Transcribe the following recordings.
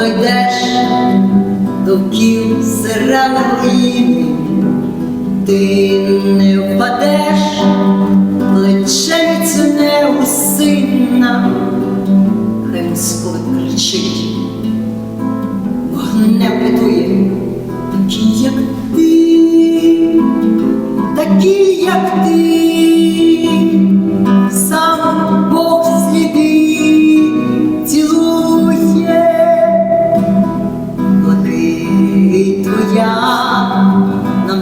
дойдеш до кіл сирен руїни, ти не впадеш, плечевицю не у сина, хай московит кричить, вогнем рятує, такі, як ти, такі, як ти,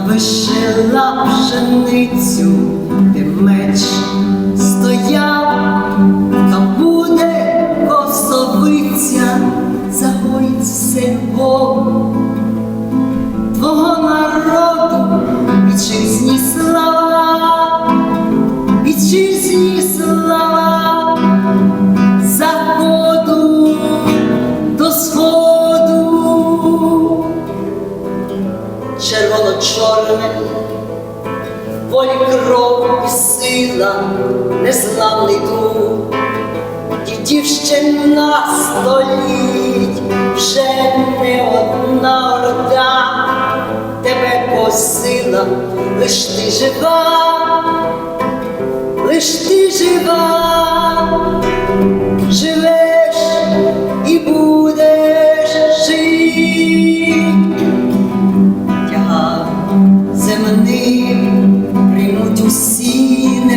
вишила пшеницю, де меч стояв, та буде косовиця, загоїть все Бог. Твого народу, вітчизні слава, вітчизні в кров і сила, незламний дух. Дівчина століть, вже не одна орда, тебе посила, лиш ти жива, лиш ти жива,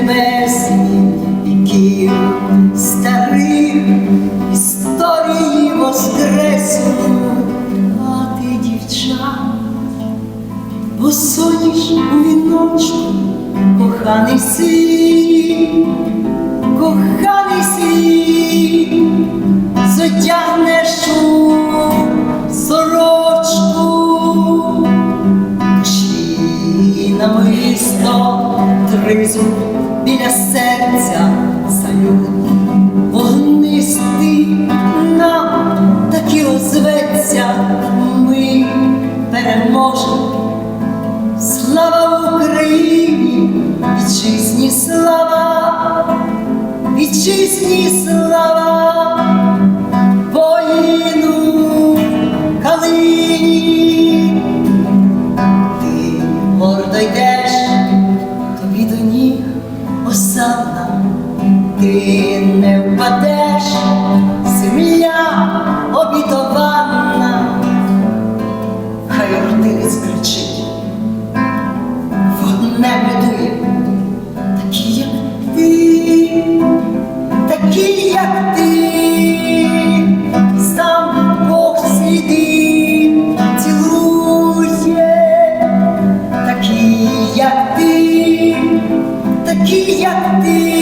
небесні віків старих історії воскреснуть, а дівча, посоніш у віночку, коханий світ, коханий світ, затягнеш у сорочку душі намисто тризу біля серця 一样的